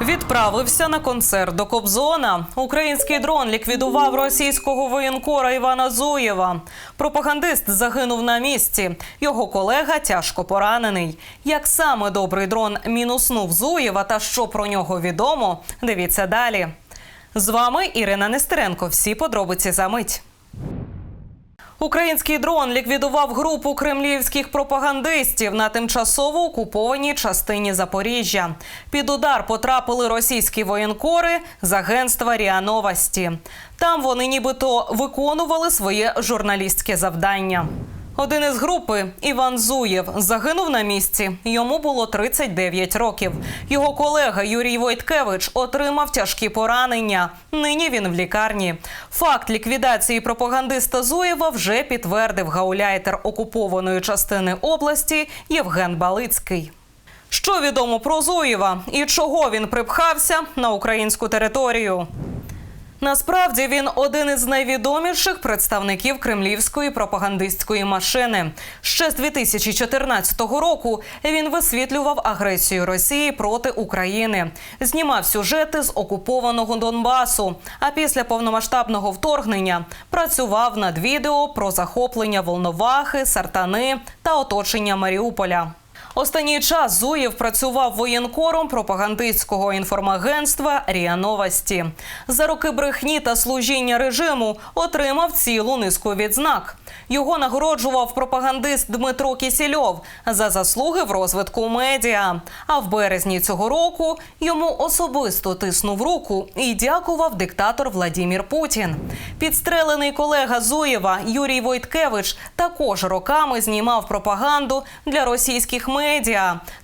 Відправився на концерт до Кобзона. Український дрон ліквідував російського воєнкора Івана Зуєва. Пропагандист загинув на місці. Його колега тяжко поранений. Як саме добрий дрон мінуснув Зуєва та що про нього відомо, дивіться далі. З вами Ірина Нестеренко. Всі подробиці за мить. Український дрон ліквідував групу кремлівських пропагандистів на тимчасово окупованій частині Запоріжжя. Під удар потрапили російські воєнкори з агентства РІА Новості. Там вони нібито виконували своє журналістське завдання. Один із групи Іван Зуєв загинув на місці. Йому було 39 років. Його колега Юрій Войткевич отримав тяжкі поранення. Нині він в лікарні. Факт ліквідації пропагандиста Зуєва вже підтвердив гауляйтер окупованої частини області Євген Балицький. Що відомо про Зуєва і чого він припхався на українську територію? Насправді він один із найвідоміших представників кремлівської пропагандистської машини. Ще з 2014 року він висвітлював агресію Росії проти України, знімав сюжети з окупованого Донбасу. А після повномасштабного вторгнення працював над відео про захоплення Волновахи, Сартани та оточення Маріуполя. Останній час Зуєв працював воєнкором пропагандистського інформагентства РІА Новості. За роки брехні та служіння режиму отримав цілу низку відзнак. Його нагороджував пропагандист Дмитро Кісільов за заслуги в розвитку медіа. А в березні цього року йому особисто тиснув руку і дякував диктатор Владімір Путін. Підстрелений колега Зуєва Юрій Войткевич також роками знімав пропаганду для російських медіа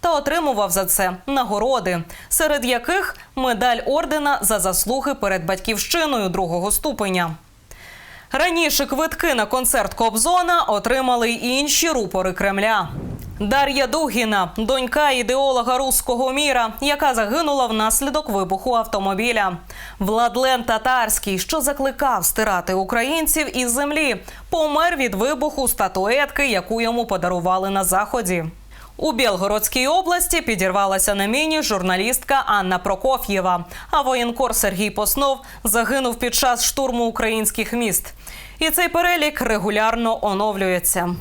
та отримував за це нагороди, серед яких медаль ордена за заслуги перед батьківщиною другого ступеня. Раніше квитки на концерт Кобзона отримали й інші рупори Кремля. Дар'я Дугіна, донька ідеолога руського міра, яка загинула внаслідок вибуху автомобіля. Владлен Татарський, що закликав стирати українців із землі, помер від вибуху статуетки, яку йому подарували на заході. У Білгородській області підірвалася на міні журналістка Анна Прокоф'єва. А воєнкор Сергій Поснов загинув під час штурму українських міст. І цей перелік регулярно оновлюється.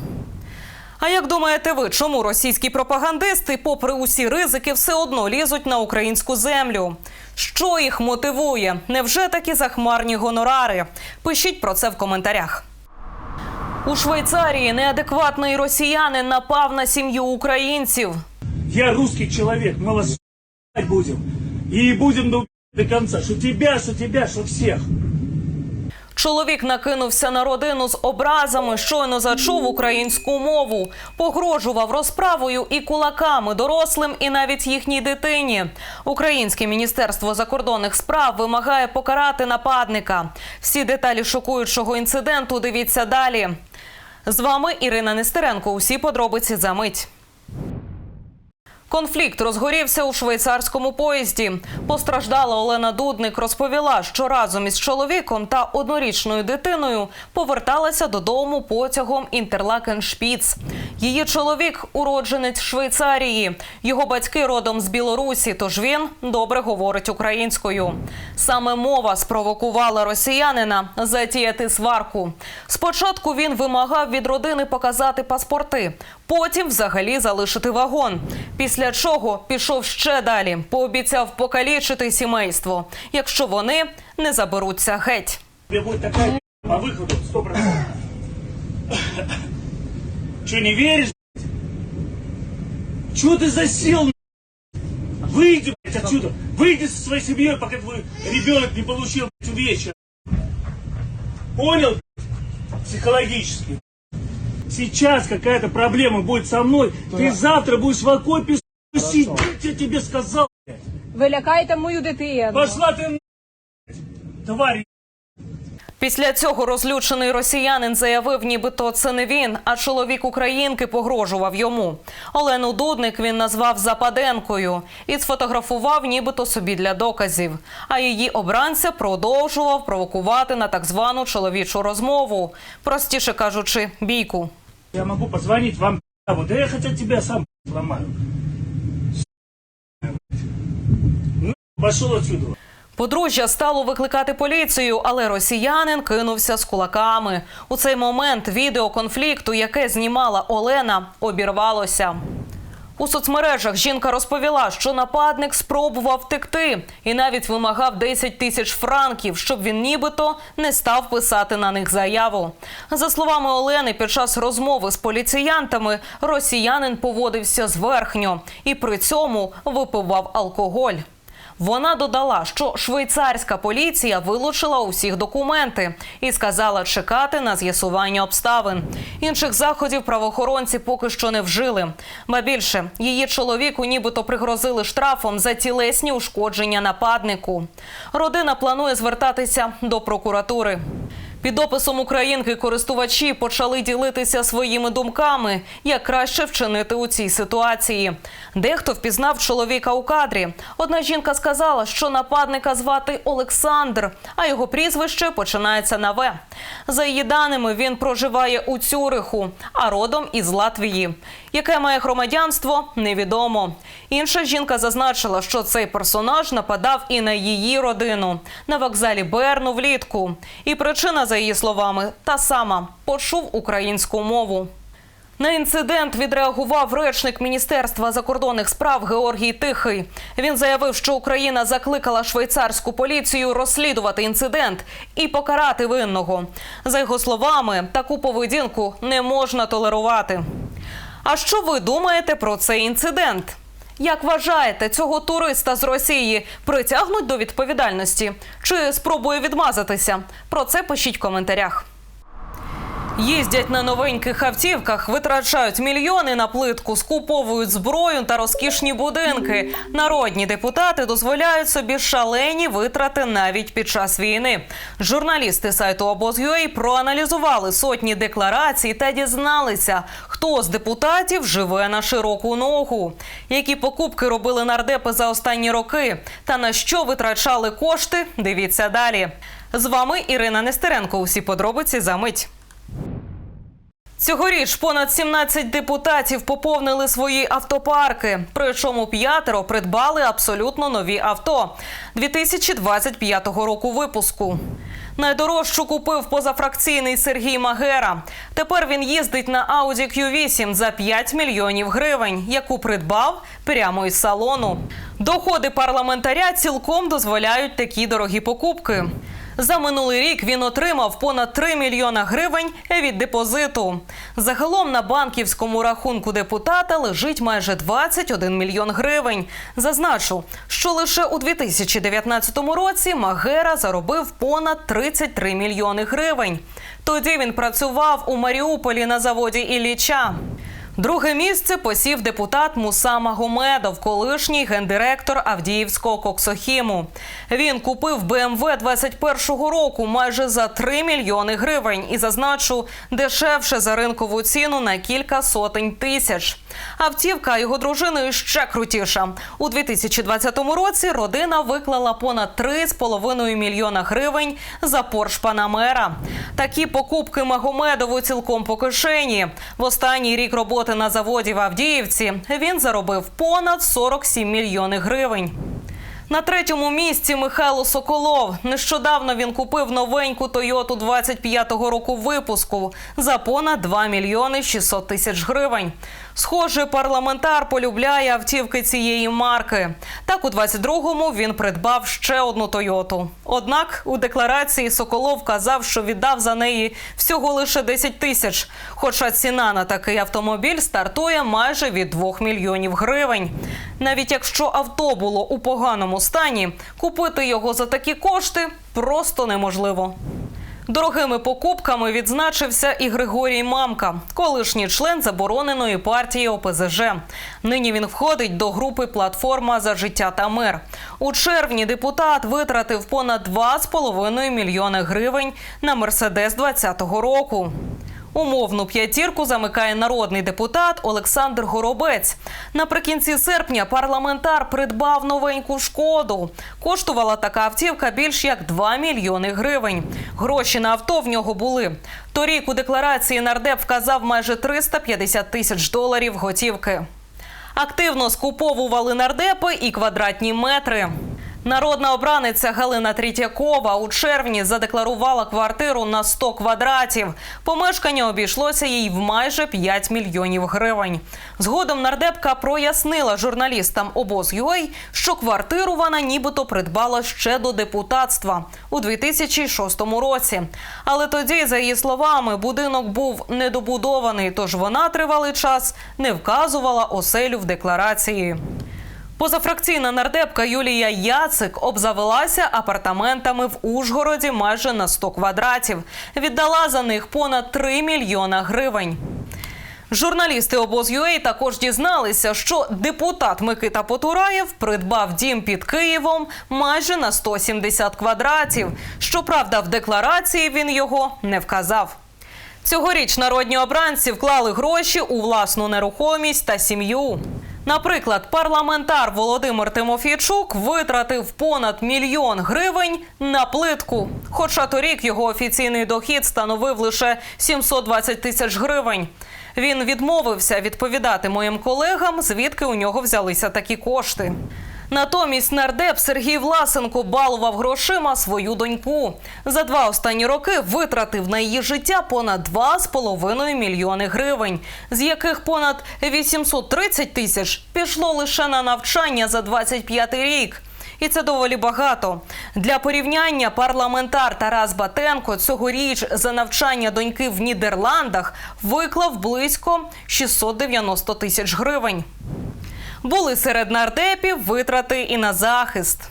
А як думаєте ви, чому російські пропагандисти, попри усі ризики, все одно лізуть на українську землю? Що їх мотивує? Невже такі захмарні гонорари? Пишіть про це в коментарях. У Швейцарії неадекватний росіянин напав на сім'ю українців. Я русский человек, мы вас ебать будем. И будем до, конца. Что тебя, что тебя, что всех. Чоловік накинувся на родину з образами, щойно зачув українську мову, погрожував розправою і кулаками дорослим, і навіть їхній дитині. Українське міністерство закордонних справ вимагає покарати нападника. Всі деталі шокуючого інциденту дивіться далі. З вами Ірина Нестеренко. Усі подробиці за мить. Конфлікт розгорівся у швейцарському поїзді. Постраждала Олена Дудник розповіла, що разом із чоловіком та однорічною дитиною поверталася додому потягом Інтерлакен-Шпіц. Її чоловік уродженець Швейцарії. Його батьки родом з Білорусі, тож він добре говорить українською. Саме мова спровокувала росіянина затіяти сварку. Спочатку він вимагав від родини показати паспорти, потім взагалі залишити вагон. Після чого пішов ще далі, пообіцяв покалічити сімейство, якщо вони не заберуться геть. Тебе будет такая по выходу, сто процентов. Че, не веришь? Че ты засел? Выйди, блядь, отсюда. Выйди со своей семьей, пока твой ребенок не получил блядь, увечья. Понял? блядь? Психологически. Сейчас какая-то проблема будет со мной. Ты завтра будешь в окопе с***, сидеть, я тебе сказал. Ви лякаєте мою дитину. Пошла ты нахуй, тварь. Після цього розлючений росіянин заявив, нібито це не він, а чоловік українки погрожував йому. Олену Дудник він назвав Западенкою і сфотографував, нібито собі для доказів. А її обранця продовжував провокувати на так звану чоловічу розмову, простіше кажучи, бійку. Я могу позвонить вам, вот я хотя тебя сам сломаю. Ну, Пошел отсюда. Подружжя стало викликати поліцію, але росіянин кинувся з кулаками. У цей момент відео конфлікту, яке знімала Олена, обірвалося. У соцмережах жінка розповіла, що нападник спробував втекти і навіть вимагав 10 тисяч франків, щоб він нібито не став писати на них заяву. За словами Олени, під час розмови з поліціянтами росіянин поводився зверхньо і при цьому випивав алкоголь. Вона додала, що швейцарська поліція вилучила усіх документи і сказала чекати на з'ясування обставин. Інших заходів правоохоронці поки що не вжили. Ба більше її чоловіку нібито пригрозили штрафом за тілесні ушкодження нападнику. Родина планує звертатися до прокуратури. Під описом українки користувачі почали ділитися своїми думками, як краще вчинити у цій ситуації. Дехто впізнав чоловіка у кадрі. Одна жінка сказала, що нападника звати Олександр, а його прізвище починається на В. За її даними, він проживає у Цюриху, а родом із Латвії. Яке має громадянство, невідомо. Інша жінка зазначила, що цей персонаж нападав і на її родину на вокзалі Берну влітку. І причина, за її словами, та сама почув українську мову. На інцидент відреагував речник Міністерства закордонних справ Георгій Тихий. Він заявив, що Україна закликала швейцарську поліцію розслідувати інцидент і покарати винного. За його словами, таку поведінку не можна толерувати. А що ви думаєте про цей інцидент? Як вважаєте, цього туриста з Росії притягнуть до відповідальності чи спробує відмазатися? Про це пишіть в коментарях. Їздять на новеньких автівках, витрачають мільйони на плитку, скуповують зброю та розкішні будинки. Народні депутати дозволяють собі шалені витрати навіть під час війни. Журналісти сайту обоз.ua проаналізували сотні декларацій та дізналися, хто з депутатів живе на широку ногу, які покупки робили нардепи за останні роки, та на що витрачали кошти. Дивіться далі. З вами Ірина Нестеренко. Усі подробиці за мить. Цьогоріч понад 17 депутатів поповнили свої автопарки. Причому п'ятеро придбали абсолютно нові авто 2025 року випуску. Найдорожчу купив позафракційний Сергій Магера. Тепер він їздить на Audi Q8 за 5 мільйонів гривень, яку придбав прямо із салону. Доходи парламентаря цілком дозволяють такі дорогі покупки. За минулий рік він отримав понад 3 мільйона гривень від депозиту. Загалом на банківському рахунку депутата лежить майже 21 мільйон гривень. Зазначу, що лише у 2019 році Магера заробив понад 33 мільйони гривень. Тоді він працював у Маріуполі на заводі Ілліча. Друге місце посів депутат Муса Магомедов, колишній гендиректор Авдіївського коксохіму. Він купив БМВ 21-го року майже за 3 мільйони гривень і зазначу дешевше за ринкову ціну на кілька сотень тисяч. Автівка його дружиною ще крутіша. У 2020 році родина виклала понад 3,5 мільйона гривень за Порш Панамера. Такі покупки Магомедову цілком по кишені. В останній рік роботи на заводі в Авдіївці він заробив понад 47 мільйони гривень. На третьому місці Михайло Соколов. Нещодавно він купив новеньку Тойоту 25-го року випуску за понад 2 мільйони 600 тисяч гривень. Схоже, парламентар полюбляє автівки цієї марки. Так, у 22-му він придбав ще одну Тойоту. Однак у декларації Соколов казав, що віддав за неї всього лише 10 тисяч. Хоча ціна на такий автомобіль стартує майже від 2 мільйонів гривень. Навіть якщо авто було у поганому стані, купити його за такі кошти просто неможливо. Дорогими покупками відзначився і Григорій Мамка, колишній член забороненої партії ОПЗЖ. Нині він входить до групи Платформа за життя та мир. У червні депутат витратив понад 2,5 мільйони гривень на Мерседес 2020 року. Умовну п'ятірку замикає народний депутат Олександр Горобець. Наприкінці серпня парламентар придбав новеньку шкоду. Коштувала така автівка більш як 2 мільйони гривень. Гроші на авто в нього були. Торік у декларації нардеп вказав майже 350 тисяч доларів готівки. Активно скуповували нардепи і квадратні метри. Народна обраниця Галина Трітякова у червні задекларувала квартиру на 100 квадратів. Помешкання обійшлося їй в майже 5 мільйонів гривень. Згодом нардепка прояснила журналістам обоз.ua, що квартиру вона нібито придбала ще до депутатства у 2006 році. Але тоді, за її словами, будинок був недобудований, тож вона тривалий час не вказувала оселю в декларації. Позафракційна нардепка Юлія Яцик обзавелася апартаментами в Ужгороді майже на 100 квадратів. Віддала за них понад 3 мільйона гривень. Журналісти обоз.ua також дізналися, що депутат Микита Потураєв придбав дім під Києвом майже на 170 квадратів. Щоправда, в декларації він його не вказав. Цьогоріч народні обранці вклали гроші у власну нерухомість та сім'ю. Наприклад, парламентар Володимир Тимофійчук витратив понад мільйон гривень на плитку. Хоча торік його офіційний дохід становив лише 720 тисяч гривень. Він відмовився відповідати моїм колегам, звідки у нього взялися такі кошти. Натомість нардеп Сергій Власенко балував грошима свою доньку. За два останні роки витратив на її життя понад 2,5 мільйони гривень, з яких понад 830 тисяч пішло лише на навчання за 25 рік. І це доволі багато. Для порівняння парламентар Тарас Батенко цьогоріч за навчання доньки в Нідерландах виклав близько 690 тисяч гривень. Були серед нардепів витрати і на захист.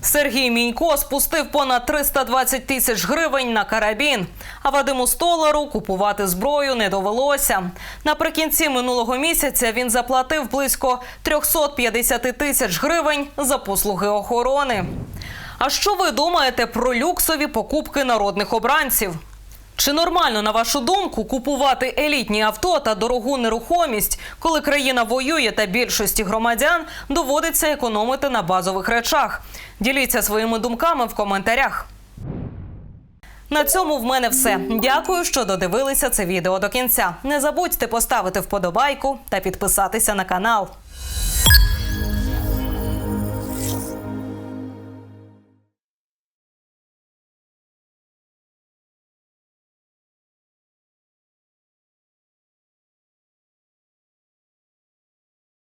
Сергій Мінько спустив понад 320 тисяч гривень на карабін. А Вадиму Столару купувати зброю не довелося. Наприкінці минулого місяця він заплатив близько 350 тисяч гривень за послуги охорони. А що ви думаєте про люксові покупки народних обранців? Чи нормально, на вашу думку, купувати елітні авто та дорогу нерухомість, коли країна воює та більшості громадян доводиться економити на базових речах? Діліться своїми думками в коментарях. На цьому в мене все. Дякую, що додивилися це відео до кінця. Не забудьте поставити вподобайку та підписатися на канал.